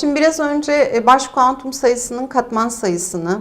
Şimdi biraz önce e, baş kuantum sayısının katman sayısını,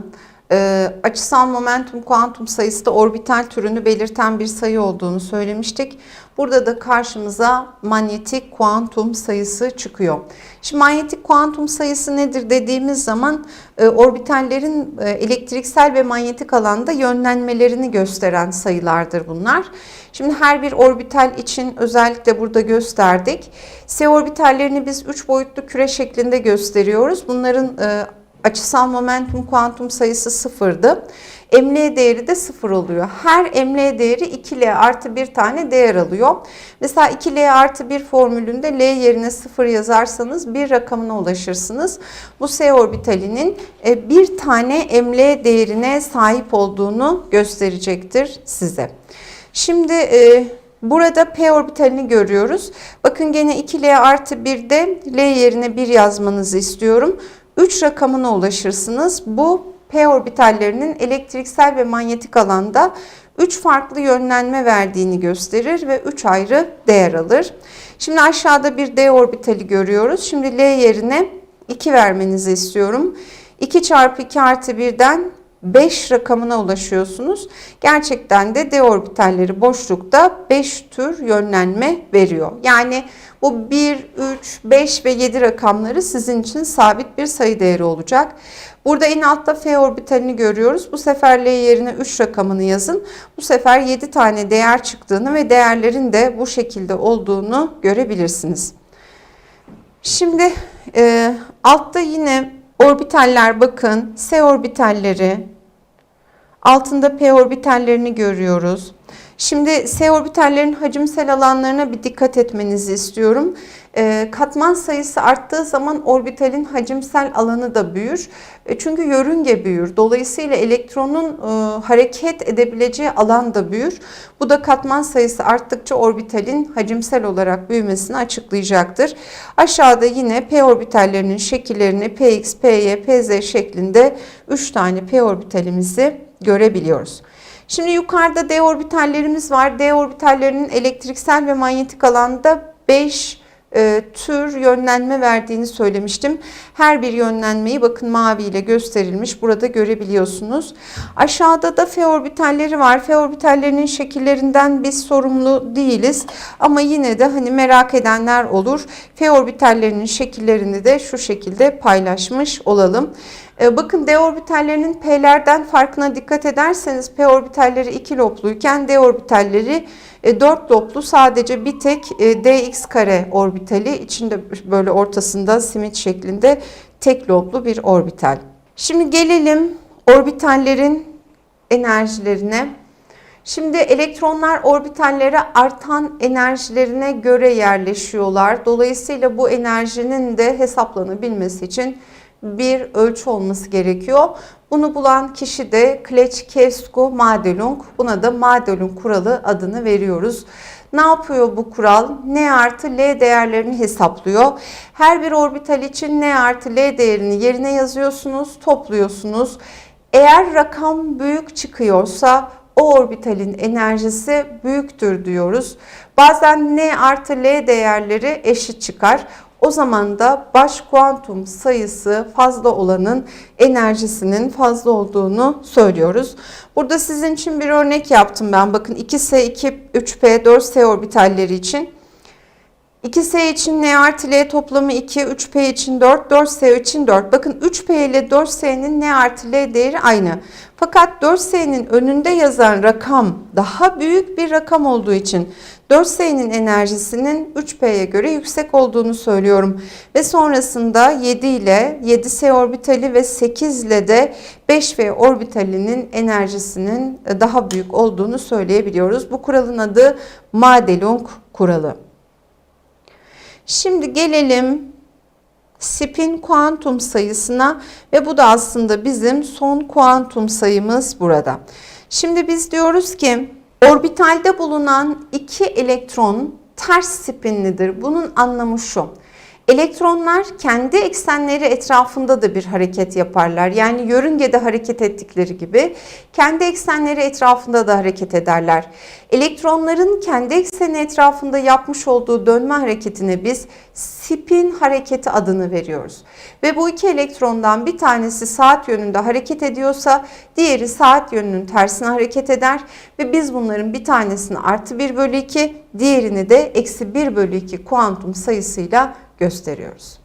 e, açısal momentum kuantum sayısı da orbital türünü belirten bir sayı olduğunu söylemiştik. Burada da karşımıza manyetik kuantum sayısı çıkıyor. Şimdi manyetik kuantum sayısı nedir dediğimiz zaman e, orbitallerin e, elektriksel ve manyetik alanda yönlenmelerini gösteren sayılardır bunlar. Şimdi her bir orbital için özellikle burada gösterdik. S orbitallerini biz 3 boyutlu küre şeklinde gösteriyoruz. Bunların e, açısal momentum kuantum sayısı sıfırdı. ML değeri de sıfır oluyor. Her ML değeri 2L artı bir tane değer alıyor. Mesela 2L artı bir formülünde L yerine sıfır yazarsanız bir rakamına ulaşırsınız. Bu S orbitalinin e, bir tane ML değerine sahip olduğunu gösterecektir size. Şimdi e, burada P orbitalini görüyoruz. Bakın gene 2L artı 1'de L yerine 1 yazmanızı istiyorum. 3 rakamına ulaşırsınız. Bu P orbitallerinin elektriksel ve manyetik alanda 3 farklı yönlenme verdiğini gösterir ve 3 ayrı değer alır. Şimdi aşağıda bir D orbitali görüyoruz. Şimdi L yerine 2 vermenizi istiyorum. 2 çarpı 2 artı 1'den 5 rakamına ulaşıyorsunuz. Gerçekten de D orbitalleri boşlukta 5 tür yönlenme veriyor. Yani bu 1, 3, 5 ve 7 rakamları sizin için sabit bir sayı değeri olacak. Burada en altta F orbitalini görüyoruz. Bu sefer L yerine 3 rakamını yazın. Bu sefer 7 tane değer çıktığını ve değerlerin de bu şekilde olduğunu görebilirsiniz. Şimdi e, altta yine orbitaller bakın. S orbitalleri, altında P orbitallerini görüyoruz. Şimdi S orbitallerin hacimsel alanlarına bir dikkat etmenizi istiyorum. E, katman sayısı arttığı zaman orbitalin hacimsel alanı da büyür. E, çünkü yörünge büyür. Dolayısıyla elektronun e, hareket edebileceği alan da büyür. Bu da katman sayısı arttıkça orbitalin hacimsel olarak büyümesini açıklayacaktır. Aşağıda yine P orbitallerinin şekillerini Px, Py, Pz şeklinde 3 tane P orbitalimizi görebiliyoruz. Şimdi yukarıda D orbitallerimiz var. D orbitallerinin elektriksel ve manyetik alanda 5 e, tür yönlenme verdiğini söylemiştim. Her bir yönlenmeyi bakın mavi ile gösterilmiş. Burada görebiliyorsunuz. Aşağıda da F orbitalleri var. F orbitallerinin şekillerinden biz sorumlu değiliz. Ama yine de hani merak edenler olur. F orbitallerinin şekillerini de şu şekilde paylaşmış olalım. E, bakın D orbitallerinin P'lerden farkına dikkat ederseniz P orbitalleri 2 lobluyken D orbitalleri 4 e, loblu sadece bir tek e, dx kare orbitali içinde böyle ortasında simit şeklinde tek loblu bir orbital. Şimdi gelelim orbitallerin enerjilerine. Şimdi elektronlar orbitallere artan enerjilerine göre yerleşiyorlar. Dolayısıyla bu enerjinin de hesaplanabilmesi için bir ölçü olması gerekiyor. Bunu bulan kişi de Kleczkewsko Madelung. Buna da Madelung kuralı adını veriyoruz. Ne yapıyor bu kural? N artı L değerlerini hesaplıyor. Her bir orbital için N artı L değerini yerine yazıyorsunuz, topluyorsunuz. Eğer rakam büyük çıkıyorsa o orbitalin enerjisi büyüktür diyoruz. Bazen N artı L değerleri eşit çıkar. O zaman da baş kuantum sayısı fazla olanın enerjisinin fazla olduğunu söylüyoruz. Burada sizin için bir örnek yaptım ben. Bakın 2S, 2, 3P, 4S orbitalleri için. 2S için N artı L toplamı 2, 3P için 4, 4S için 4. Bakın 3P ile 4S'nin N artı L değeri aynı. Fakat 4S'nin önünde yazan rakam daha büyük bir rakam olduğu için 4S'nin enerjisinin 3P'ye göre yüksek olduğunu söylüyorum. Ve sonrasında 7 ile 7S orbitali ve 8 ile de 5V orbitalinin enerjisinin daha büyük olduğunu söyleyebiliyoruz. Bu kuralın adı Madelung kuralı. Şimdi gelelim spin kuantum sayısına ve bu da aslında bizim son kuantum sayımız burada. Şimdi biz diyoruz ki orbitalde bulunan iki elektron ters spinlidir. Bunun anlamı şu. Elektronlar kendi eksenleri etrafında da bir hareket yaparlar. Yani yörüngede hareket ettikleri gibi kendi eksenleri etrafında da hareket ederler. Elektronların kendi ekseni etrafında yapmış olduğu dönme hareketine biz spin hareketi adını veriyoruz. Ve bu iki elektrondan bir tanesi saat yönünde hareket ediyorsa diğeri saat yönünün tersine hareket eder ve biz bunların bir tanesini artı 1 bölü 2 diğerini de eksi 1 bölü 2 kuantum sayısıyla gösteriyoruz.